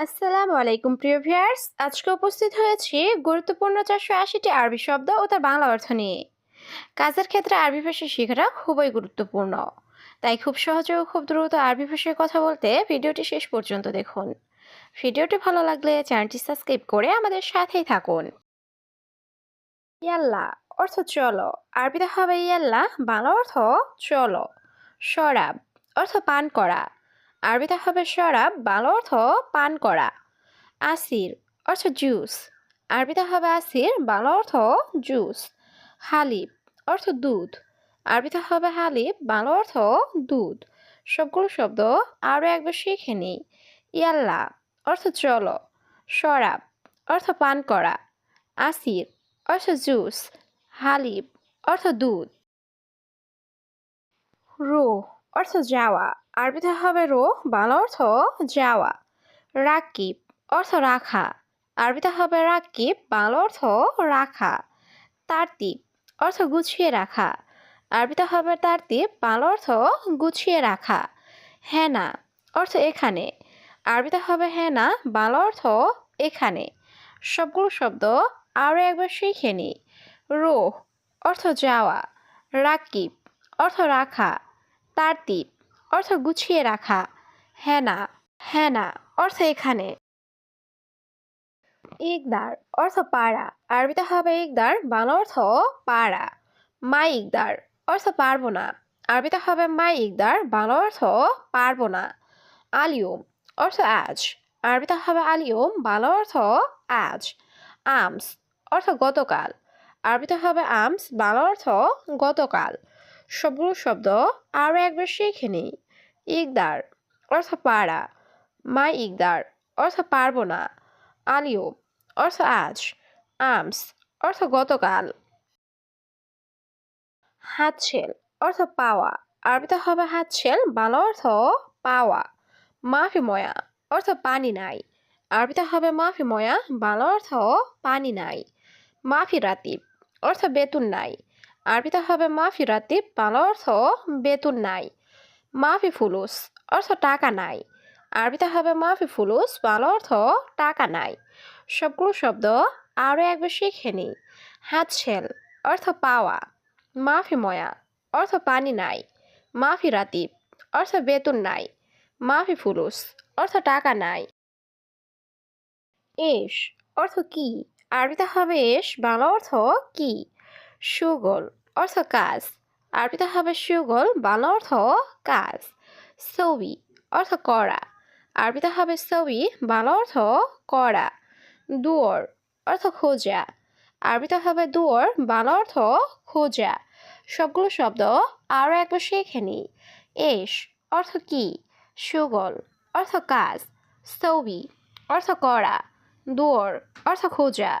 আসসালামু আলাইকুম, প্রিয় ভিউয়ার্স। আজকে উপস্থিত হয়েছি গুরুত্বপূর্ণ চারশো আশিটি আরবি শব্দ ও তার বাংলা অর্থ নিয়ে। কাজের ক্ষেত্রে আরবি ভাষা শেখাটা খুবই গুরুত্বপূর্ণ। তাই খুব সহজে ও খুব দ্রুত আরবি ভাষায় কথা বলতে ভিডিওটি শেষ পর্যন্ত দেখুন। ভিডিওটি ভালো লাগলে চ্যানেলটি সাবস্ক্রাইব করে আমাদের সাথেই থাকুন। ইয়াল্লা অর্থ চলো। আরবিতে হবে ইয়াল্লা, বাংলা অর্থ চলো। শরাব অর্থ পান করা। আরবিতে হবে শরাব বাংলা অর্থ পান করা। আসির অর্থ জুস আরবিতে হবে আসির, বাংলা অর্থ জুস হালিব অর্থ দুধ। আরবিতে হবে হালিব বাংলা অর্থ দুধ। সবগুলো শব্দ আরও একবার শিখে নিই। ইয়াল্লা অর্থ চলো শরাব অর্থ পান করা। আসির অর্থ জুস হালিব অর্থ দুধ। রো অর্থ যাওয়া। আরবিতে হবে রো, বাংলা অর্থ যাওয়া। রাকিব অর্থ রাখা। আরবিতে হবে রাকিব, বাংলা অর্থ রাখা। তারতিব অর্থ গুছিয়ে রাখা। আরবিতে হবে তারতিব, বাংলা অর্থ গুছিয়ে রাখা। হেনা অর্থ এখানে। আরবিতে হবে হেনা, বাংলা অর্থ এখানে। সবগুলো শব্দ আরও একবার শিখে নিই। রোহ অর্থ যাওয়া। রাকিব অর্থ রাখা। তারতিব অর্থ গুছিয়ে রাখা। হেনা হেনা অর্থ এখানে। ইকদার, অর্থ পাড়া। আরবিতে হবে ইকদার, বাংলা অর্থ পাড়া। মা ইকদার, অর্থ পারব না। আরবিতে হবে মা ইকদার, বাংলা অর্থ পারব না। আলিয়ম, অর্থ আজ। আরবিতে হবে আলিয়ম, বাংলা অর্থ আজ। আমস, অর্থ গতকাল। আরবিতে হবে আমস, বাংলা অর্থ গতকাল। সবগুলো শব্দ আরও একবার শিখে নিই। ইকদার, অর্থ পাড়া। মা ইকদার, অর্থ পারব না। আলিও, অর্থ আজ। আমস, অর্থ গতকাল। হাতছেল অর্থ পাওয়া। আরবিতে হবে হাতছেল বাংলা অর্থ পাওয়া। মাফি ময়া, অর্থ পানি নাই। আরবিতে হবে মাফি ময়া, বাংলা অর্থ পানি নাই। মাফি রাতিব, অর্থ বেতন নাই। আরবিতে হবে মাফি রাতিব বাংলা অর্থ বেতন নাই, মাফি ফুলুস, অর্থ টাকা নাই। আরবিতে হবে মাফি ফুলুস বাংলা অর্থ টাকা নাই। সবগুলো শব্দ আরও একবার শিখে নিই। হাতছেল অর্থ পাওয়া, মাফি ময়া, অর্থ পানি নাই। মাফি রাতিব অর্থ বেতন নাই। মাফি ফুলুস, অর্থ টাকা নাই। এস অর্থ কি? আরবিতে হবে এস বাংলা অর্থ কি? সুগল অর্থ কাজ। আরবিতে হবে সুগল, বাংলা অর্থ কাজ। সবি অর্থ করা। আরবিতে হবে সবি বাংলা অর্থ করা। দুয়ার অর্থ খোঁজা। আরবিতে হবে দুয়ার, বাংলা অর্থ খোঁজা। সবগুলো শব্দ আরও একবার শিখে নিই। এস অর্থ কি? সুগল অর্থ কাজ। সবি অর্থ করা। দুয়ার অর্থ খোঁজা।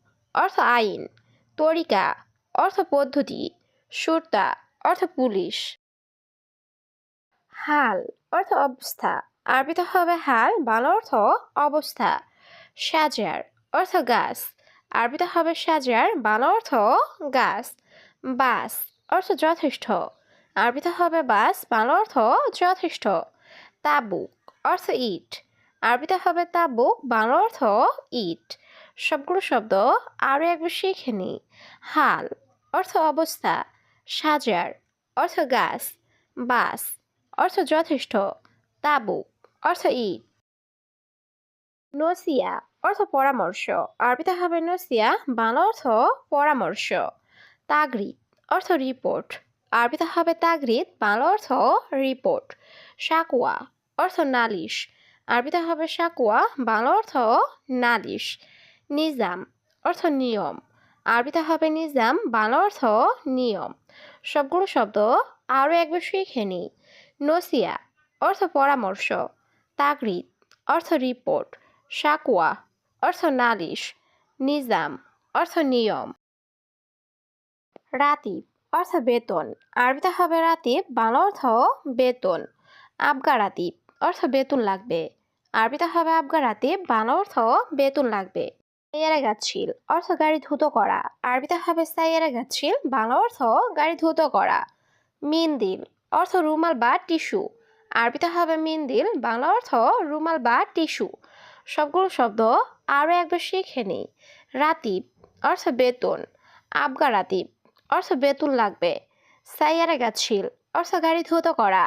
অর্থ আইন, তরিকা, অর্থ পদ্ধতি সুরতা অর্থ পুলিশ। হাল, অর্থ অবস্থা। আরবিতে হবে হাল, বাংলা অর্থ অবস্থা। সাজার, অর্থ গাছ। আরবিতে হবে সাজার, বাংলা অর্থ গাছ। বাস, অর্থ যথেষ্ট। আরবিতে হবে বাস, বাংলা অর্থ যথেষ্ট। তাবুক, অর্থ ইট। আরবিতে হবে তাবুক, বাংলা অর্থ ইট। সবগুলো শব্দ আরও একবার শিখে নিই। হাল অর্থ অবস্থা। সাজার অর্থ গাছ। বাস অর্থ যথেষ্ট। তাবু অর্থ ইট। নসিয়া অর্থ পরামর্শ। আরবিতে হবে নসিয়া, বাংলা অর্থ পরামর্শ। তাগরিদ অর্থ রিপোর্ট। আরবিতে হবে তাগরিদ, বাংলা অর্থ রিপোর্ট। সাকুয়া অর্থ নালিশ। আরবিতে হবে সাকুয়া বাংলা অর্থ নালিশ। নিজাম, অর্থ নিয়ম। আরবিতে হবে নিজাম, বাংলা অর্থ নিয়ম। সবগুলো শব্দ আরও একবার শিখে নিই। নসিয়া, অর্থ পরামর্শ। তাগরিদ, অর্থ রিপোর্ট। সাকুয়া, অর্থ নালিশ। নিজাম, অর্থ নিয়ম। রাতিব, অর্থ বেতন। আরবিতে হবে রাতিব, বাংলা অর্থ বেতন। আবগা রাতিব, অর্থ বেতন লাগবে। আরবিতে হবে আবগা রাতিব, বাংলা অর্থ বেতন লাগবে। সাইয়ারা গাছিল অর্থ গাড়ি ধুতো করা। আরবিতে হবে সাইয়ারা গাছিল বাংলা অর্থ গাড়ি ধুতো করা। মিন্দিল অর্থ রুমাল বা টিস্যু। আরবিতে হবে মিন্দিল বাংলা অর্থ রুমাল বা টিস্যু। সবগুলো শব্দ আরও একবার শিখে নিই। রাতিব, অর্থ বেতন। আবগা রাতিব, অর্থ বেতন লাগবে। সাইয়ারা গাছিল অর্থ গাড়ি ধুতো করা।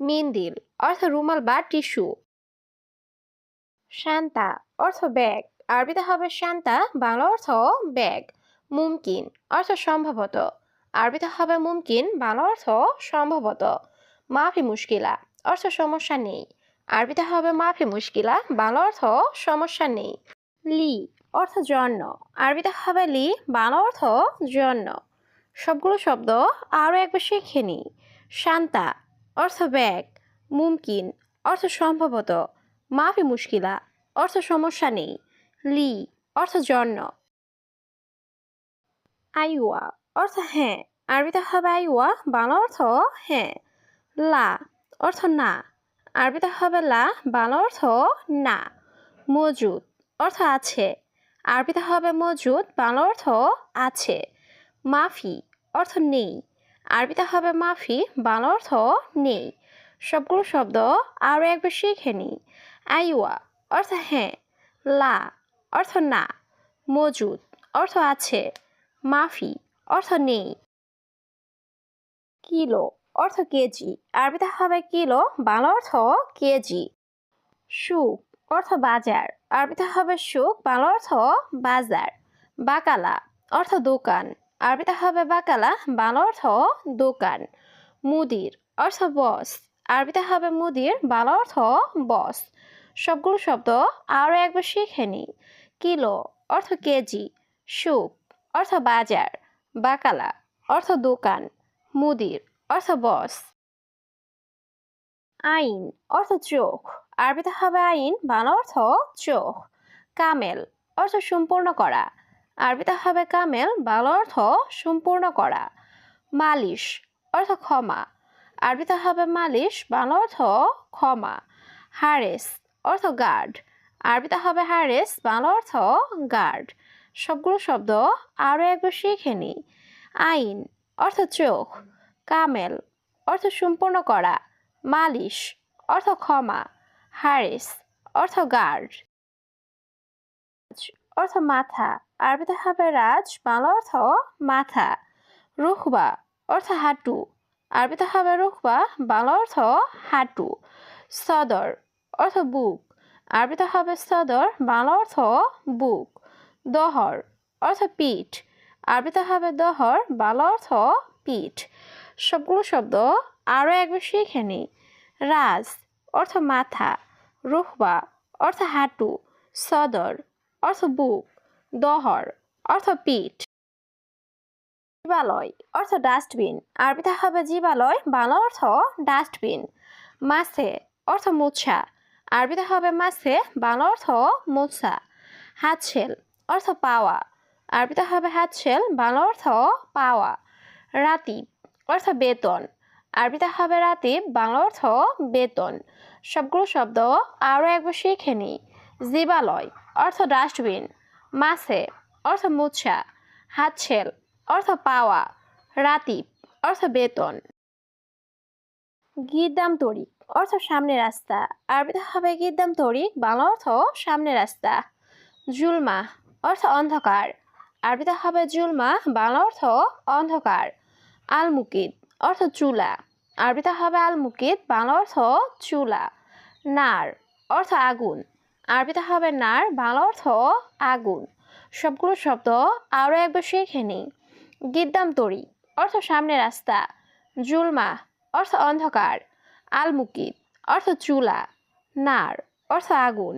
মিন্দিল অর্থ রুমাল বা টিস্যু। শান্তা, অর্থ ব্যাগ। আরবিতে হবে শান্তা, বাংলা অর্থ ব্যাগ, মুমকিন অর্থ সম্ভবত। আরবিতে হবে মুমকিন, বাংলা অর্থ সম্ভবত। মাফি মুশকিলা অর্থ সমস্যা নেই। আরবিতে হবে মাফি মুশকিলা, বাংলা অর্থ সমস্যা নেই। লি অর্থ জন্য। আরবিতে হবে লি, বাংলা অর্থ জন্য। সবগুলো শব্দ আরও একবার শিখে নিই শান্তা অর্থ ব্যাগ, মুমকিন অর্থ সম্ভবত। মাফি মুশকিলা অর্থ সমস্যা নেই। লি, অর্থ জন্য। আইওয়া, অর্থ হ্যাঁ। আরবিতে হবে আইওয়া, বাংলা অর্থ হ্যাঁ। লা, অর্থ না। আরবিতে হবে লা, বাংলা অর্থ না। মজুদ, অর্থ আছে। আরবিতে হবে মজুদ, বাংলা অর্থ আছে। মাফি, অর্থ নেই। আরবিতে হবে মাফি, বাংলা অর্থ নেই। সবগুলো শব্দ আরও একবার শিখে নিই। আইওয়া, অর্থ হ্যাঁ। লা অর্থ না, মজুদ, অর্থ আছে, মাফি, অর্থ নেই। কিলো, অর্থ কেজি, আরবিতে হবে কিলো, বাংলা অর্থ কেজি। সুখ, অর্থ বাজার, আরবিতে হবে সুখ, বাংলা অর্থ বাজার। বাকালা, অর্থ দোকান, আরবিতে হবে বাকালা, বাংলা অর্থ দোকান। মুদির, অর্থ বস, আরবিতে হবে মুদির, বাংলা অর্থ বস। সবগুলো শব্দ আরও একবার শিখে নিই। কিলো, অর্থ কেজি, সুপ, অর্থ বাজার, বাকালা, অর্থ দোকান, মুদির, অর্থ বস। আইন, অর্থ চোখ, আরবিতে হবে আইন, বাংলা অর্থ চোখ। কামেল, অর্থ সম্পূর্ণ করা, আরবিতে হবে কামেল, বাংলা অর্থ সম্পূর্ণ করা। মালিশ, অর্থ ক্ষমা, আরবিতে হবে মালিশ, বাংলা অর্থ ক্ষমা। হারেস, অর্থ গার্ড আরবিতে হবে হারেস, বাংলা অর্থ গার্ড। সবগুলো শব্দ আরও একবার শিখে নিই আইন, অর্থ চোখ। কামেল, অর্থ সম্পূর্ণ করা। মালিশ, অর্থ ক্ষমা। হারিস, অর্থ গার্ড। অর্থ মাথা। আরবিতে হবে রাজ, বাংলা অর্থ মাথা। রুখবা, অর্থ হাঁটু। আরবিতে হবে রুখবা, বাংলা অর্থ হাঁটু। সদর, অর্থ বুক। আরবিতে হবে সদর, বাংলা অর্থ বুক, দহর, অর্থ পিঠ। আরবিতে হবে দহর, বাংলা অর্থ পিঠ। সবগুলো শব্দ আরও একবার শিখে নিই রাজ, অর্থ মাথা। রুহবা, অর্থ হাঁটু। সদর, অর্থ বুক। দহর, অর্থ পিঠ। জীবালয়, অর্থ ডাস্টবিন। আরবিতে হবে জীবালয়, বাংলা অর্থ ডাস্টবিন। মাছে, অর্থ মুছা। আরবিতে হবে মাছে, বাংলা অর্থ মোছা হাতছেল অর্থ পাওয়া। আরবিতে হবে হাতছেল বাংলা অর্থ পাওয়া। রাতি, অর্থ বেতন। আরবিতে হবে রাতি, বাংলা অর্থ বেতন। সবগুলো শব্দ আরও একবার শিখে নিই জীবালয়, অর্থ ডাস্টবিন। মাছে, অর্থ মুছা। হাতছেল অর্থ পাওয়া। রাতিব অর্থ বেতন। গিদ্দাম তরিক অর্থ সামনে রাস্তা। আরবিতে হবে গিদ্দাম তরিক? বাংলা অর্থ সামনে রাস্তা। জুলমা, অর্থ অন্ধকার। আরবিতে হবে জুলমা, বাংলা অর্থ অন্ধকার। আলমুকিদ অর্থ চুলা। আরবিতে হবে আলমুকিদ বাংলা অর্থ চুলা। নার, অর্থ আগুন। আরবিতে হবে নার, বাংলা অর্থ আগুন। সবগুলো শব্দ আরও একবার শিখে নিই। গিদ্দাম তরি অর্থ সামনে রাস্তা। জুলমা, অর্থ অন্ধকার। আলমুকিদ অর্থ চুলা নার অর্থ আগুন।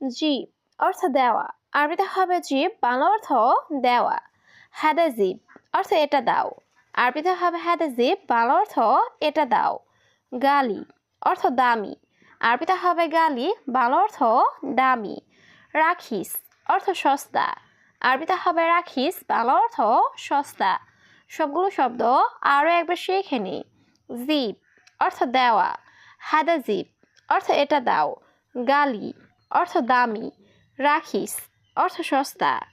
জীব অর্থ দেওয়া। আরবিতে হবে জীব, বাংলা অর্থ দেওয়া। হাদা জীব, অর্থ এটা দাও। আরবিতে হবে হাদা জীব, বাংলা অর্থ এটা দাও। গালি, অর্থ দামি। আরবিতে হবে গালি, বাংলা অর্থ দামি। রাখিস, অর্থ সস্তা। আরবিতে হবে রাখিস, বাংলা অর্থ সস্তা। সবগুলো শব্দ আরও একবার শিখে নিই জিপ অর্থ দেওয়া। হাদা জিপ অর্থ এটা দাও। গালি অর্থ দামি। রাখিস অর্থ সস্তা।